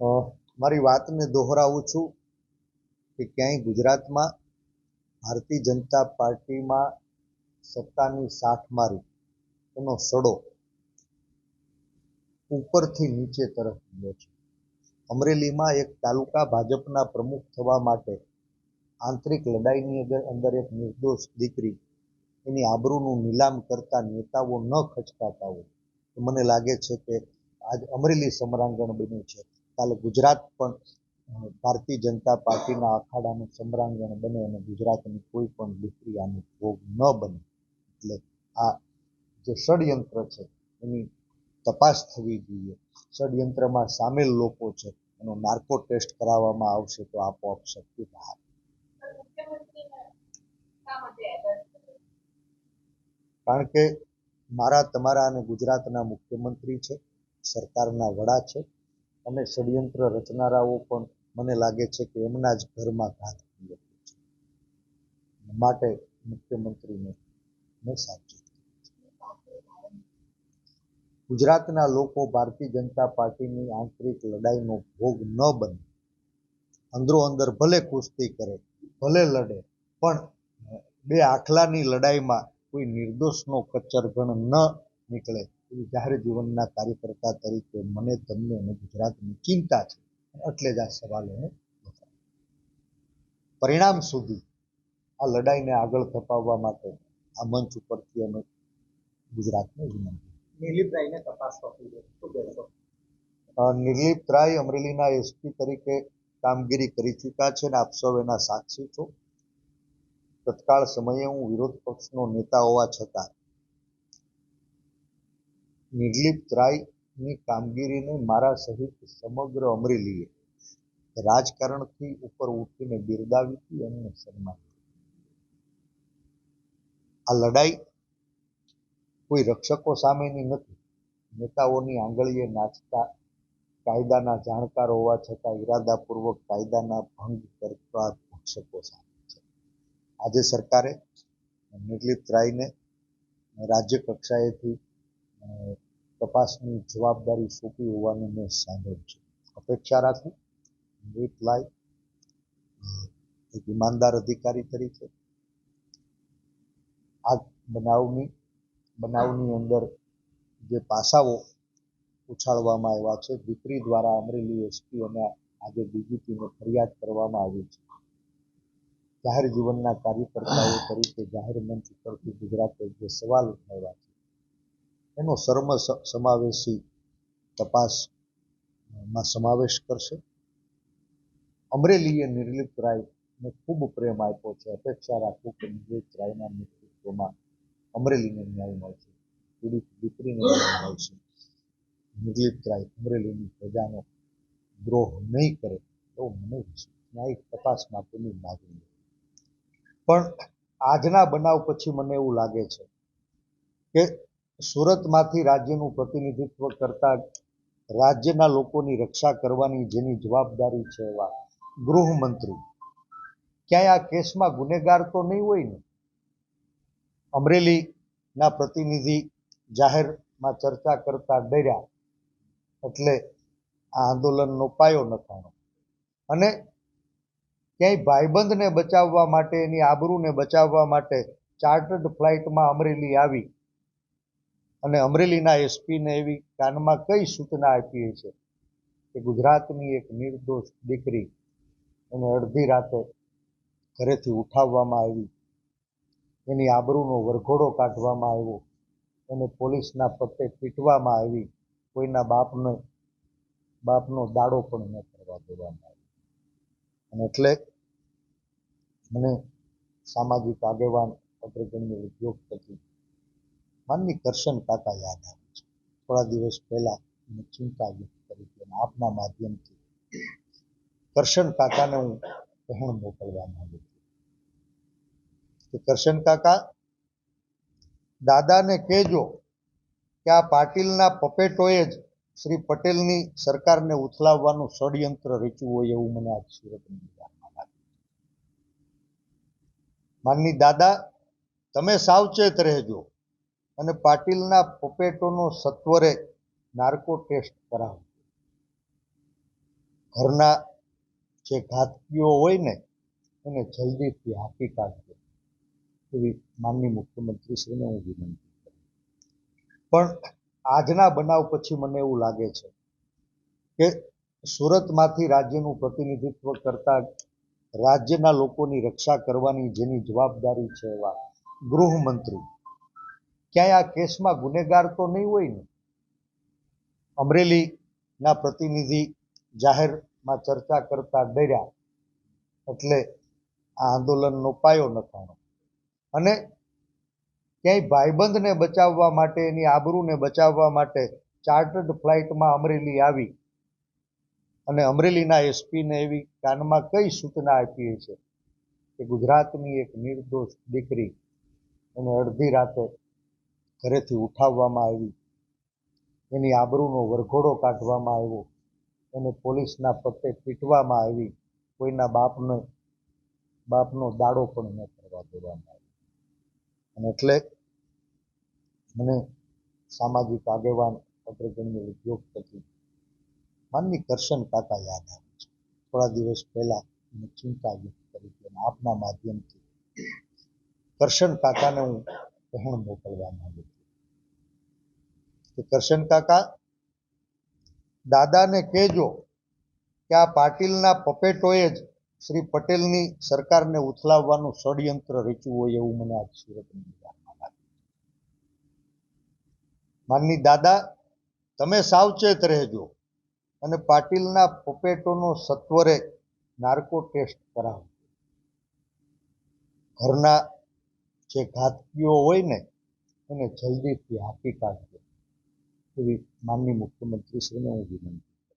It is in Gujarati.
મારી વાતને દોહરાવું છું કે ક્યાંય ગુજરાતમાં ભારતીય જનતા પાર્ટીમાં સત્તાની સાઠ મારી, એનો સડો ઉપરથી નીચે તરફ ગયો છે. અમરેલીમાં એક તાલુકા ભાજપના પ્રમુખ થવા માટે આંતરિક લડાઈની અંદર એક નિર્દોષ દીકરી એની આબરૂનું નીલામ કરતા નેતાઓ ન ખચકાતા હોય મને લાગે છે કે આજ અમરેલી સમરાંગણ બન્યું છે. કાલે ગુજરાત પણ ભારતીય જનતા પાર્ટીના અખાડાનું સમરાંગણ બને અને ગુજરાતની કોઈ પણ દીકરી આનો ભોગ ન બને. એટલે આ જે ષડયંત્ર છે, એની તપાસ થવી જોઈએ. ષડયંત્રમાં સામેલ લોકો છે, એનો નાર્કો ટેસ્ટ કરાવવામાં આવશે તો આપોઆપ શક્તિ બહાર. કારણ કે મારા, તમારા અને ગુજરાતના મુખ્યમંત્રી છે, સરકારના વડા છે અને ષડયંત્ર રચનારાઓ પણ મને લાગે છે કે એમના જ ઘરમાં ઘાત માટે મુખ્યમંત્રીને મેં સાવચેત ગુજરાતના લોકો ભારતીય જનતા પાર્ટીની આંતરિક લડાઈનો ભોગ ન બને. અંદરો અંદર ભલે કુસ્તી કરે, ભલે લડે, પણ બે આખલાની લડાઈમાં કોઈ નિર્દોષનો કચ્છરગણ ન નીકળે. જાહેર જીવનના કાર્યકર્તા તરીકે મને તમને અને ગુજરાતની ચિંતા છે. એટલે જ આ સવાલોને પરિણામ સુધી આ લડાઈને આગળ ધપાવવા માટે આ મંચ ઉપરથી અમે ગુજરાતને વિનંતી. નિલીપરાયને તપાસ સોંપી છે શું કહેશો? અ, નિર્લિપ્ત રાય અમરેલીના એસપી તરીકે કામગીરી કરી ચૂક્યા છે અને આપ સૌ એના સાક્ષી છો. તત્કાળ સમયે હું વિરોધ પક્ષનો નેતા હોવા છતાં નિર્લિપ્ત રાયની કામગીરીને મારા સહિત સમગ્ર અમરેલીએ રાજકારણથી ઉપર ઉઠીને બિરદાવી હતી અને સન્માન આ લડાઈ કોઈ રક્ષકો સામેની નથી. નેતાઓની આંગળીએ નાચતા, કાયદાના જાણકાર હોવા છતાં ઈરાદાપૂર્વક કાયદાના ભંગ કરતા ભક્ષકો સામે છે. આજે સરકારે નિર્લિપ્ત રાયને રાજ્ય કક્ષાએથી તપાસની જવાબદારી સોંપી હોવાનું મેં સાંભળ્યું છે. અપેક્ષા રાખું નિર્લિપ્ત રાય એક ઈમાનદાર અધિકારી તરીકે. આ બનાવની બનાવની અંદર જે પાસાઓ ઉછાળવામાં આવ્યા છે, દીકરી દ્વારા અમરેલી એસપી અને આજે ડીજીપીને ફરિયાદ કરવામાં આવી છે. જાહેર જીવનના કાર્યકર્તાઓ તરીકે જાહેર મંચ ઉપરથી ગુજરાતે જે સવાલ ઉઠાવ્યા છે એનો સર્મ સમાવેશી તપાસમાં સમાવેશ કરશે. અમરેલીએ નિર્લિપ્ત રાયને ખૂબ પ્રેમ આપ્યો છે. અપેક્ષા રાખું કે નિર્લિપ્ત રાયના નેતૃત્વમાં અમરેલીને ન્યાય મળશે. પીડિત દીકરીને ન્યાય મળશે. નિર્લિપ્ત રાય અમરેલીની પ્રજાનો દ્રોહ નહીં કરે તો મને ન્યાય ન્યાયિક તપાસ માટેની માગણી. પણ આજના બનાવ પછી મને એવું લાગે છે કે સુરતમાંથી રાજ્યનું પ્રતિનિધિત્વ કરતા રાજ્યના લોકોની રક્ષા કરવાની જેની જવાબદારી છે એવા ગૃહમંત્રી. ક્યાંય આ કેસમાં ગુનેગાર તો નહીં હોય ને? અમરેલીના પ્રતિનિધિ જાહેરમાં ચર્ચા કરતા ડર્યા એટલે આ આંદોલનનો પાયો નખાણો અને ક્યાંય ભાઈબંધને બચાવવા માટે, એની આબરૂને બચાવવા માટે ચાર્ટર્ડ ફ્લાઇટમાં અમરેલી આવી અને અમરેલીના એસપીને એવી કાનમાં કઈ સૂચના આપી છે કે ગુજરાતની એક નિર્દોષ દીકરી એને અડધી રાતે ઘરેથી ઉઠાવવામાં આવી, એની આબરૂનો વરઘોડો કાઢવામાં આવ્યો, એને પોલીસના પત્તે પીટવામાં આવી, કોઈના બાપને, બાપનો દાડો પણ ન કરવા દેવામાં આવ્યો. અને એટલે મને સામાજિક આગેવાન અગ્રગણ્ય ઉદ્યોગપતિ માનની કરશન કાકા યાદ આવે છે. થોડા દિવસ પહેલા મેં ચિંતા વ્યક્ત કરી અને આપના માધ્યમથી કરશન કાકાને હું કહેણ મોકલવા માંગુ છું. કે કરશન કાકા, દાદાને કહેજો કે આ પાટીલના પપેટોએ જ શ્રી પટેલની સરકારને ઉથલાવવાનું ષડયંત્ર રચ્યું હોય એવું મને આજ સુરતની બજારમાં લાગ્યું માનની દાદા, તમે સાવચેત રહેજો. અને પાટીલના પપેટોનો સત્વરે નાર્કો ટેસ્ટ કરાવો. ઘરના જે ઘાતકીઓ હોય ને, એને જલ્દીથી હાંકી કાઢજો એવી માનની મુખ્યમંત્રીશ્રીને હું વિનંતી કરું પણ આજના બનાવ પછી મને એવું લાગે છે કે સુરતમાંથી રાજ્યનું પ્રતિનિધિત્વ કરતા રાજ્યના લોકોની રક્ષા કરવાની જેની જવાબદારી છે એવા ગૃહમંત્રી ક્યાંય આ કેસમાં ગુનેગાર તો નહીં હોય ને? અમરેલીના પ્રતિનિધિ જાહેરમાં ચર્ચા કરતા ડર્યા એટલે આ આંદોલનનો પાયો નખાણો. અને ક્યાંય ભાઈબંધને બચાવવા માટે, એની આબરૂને બચાવવા માટે ચાર્ટર્ડ ફ્લાઇટમાં અમરેલી આવી અને અમરેલીના એસપીને એવી કાનમાં કઈ સૂચના આપી છે કે ગુજરાતની એક નિર્દોષ દીકરી એને અડધી રાતે ઘરેથી ઉઠાવવામાં આવી. એની આબરૂનો વરઘોડો કાઢવામાં આવ્યો. એને પોલીસના પટ્ટે પીટવામાં આવી. કોઈના બાપને, બાપનો દાડો પણ ન કરવા દેવામાં આવ્યો. અને એટલે મને સામાજિક આગેવાન, અગ્રગણ્ય ઉદ્યોગપતિ માનની કરશન કાકા યાદ આવે છે. થોડા દિવસ પહેલા મેં ચિંતા વ્યક્ત કરી આપના માધ્યમથી કરશન કાકાને હું પહેણ મોકલવા માંગુ છું કરશન કાકા દાદાને કહેજો કે આ પાટીલના પપેટોએ જ શ્રી પટેલની સરકારને ઉથલાવવાનું ષડયંત્ર રચ્યું હોય એવું મને આજ સુરતની માનની દાદા, તમે સાવચેત રહેજો અને પાટીલના પપેટોનો સત્વરે નાર્કો ટેસ્ટ કરાવજો. ઘરના જે ઘાતકીઓ હોય ને એને જલ્દીથી હાંકી કાઢજો. એવી માનનીય મુખ્યમંત્રીશ્રીને હું વિનંતી